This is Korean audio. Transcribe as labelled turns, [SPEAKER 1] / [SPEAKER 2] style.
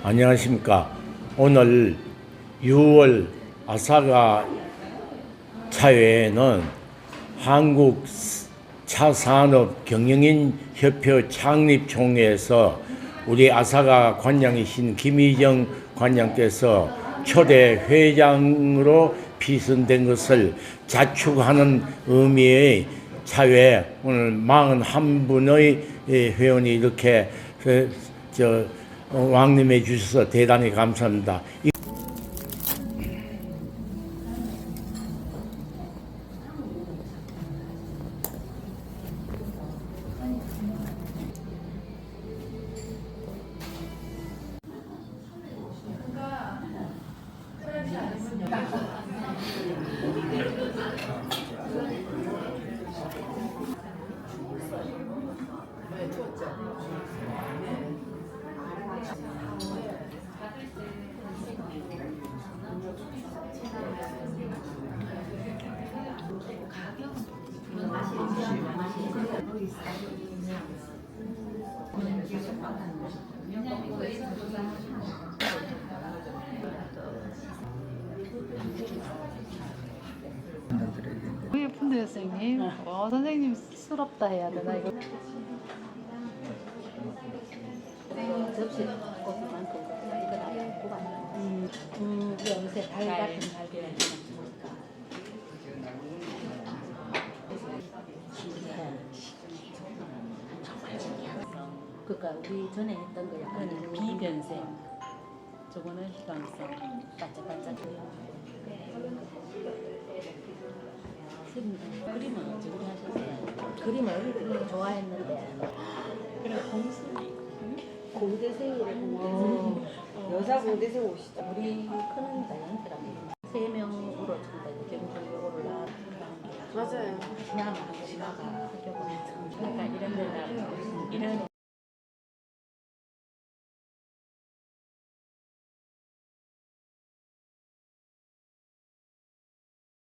[SPEAKER 1] 안녕하십니까. 오늘 6월 아사가 차회에는 한국 차산업 경영인 협회 창립 총회에서 우리 아사가 관장이신 김희정 관장께서 초대 회장으로 피선된 것을 자축하는 의미의 차회 오늘 41분의 회원이 이렇게 그, 저 어, 왕림해 주셔서 대단히 감사합니다.
[SPEAKER 2] 너무 예쁜데 선생님. 와 선생님 스럽다 해야 되나 이거.
[SPEAKER 3] 접시 꽃 많고 이거 다 뽑아. 음, 음, 요새 달 같은 달걀이 그니까 우리 전에 했던 거 약간
[SPEAKER 4] 그거는 비변색, 저거는 희광색, 반짝반짝. 선생님, 그림은 어떻게 하셨어요?
[SPEAKER 3] 그림을 좋아했는데
[SPEAKER 4] 그래, 공수.
[SPEAKER 3] 공대생이라고
[SPEAKER 5] 여자 공대생 오시죠.
[SPEAKER 3] 우리 큰 자연스럽게 세 명으로 전부 요거를 나
[SPEAKER 5] 맞아요.
[SPEAKER 3] 그냥 지나가 학교 보내서
[SPEAKER 4] 그러니까 이런 데다, 이런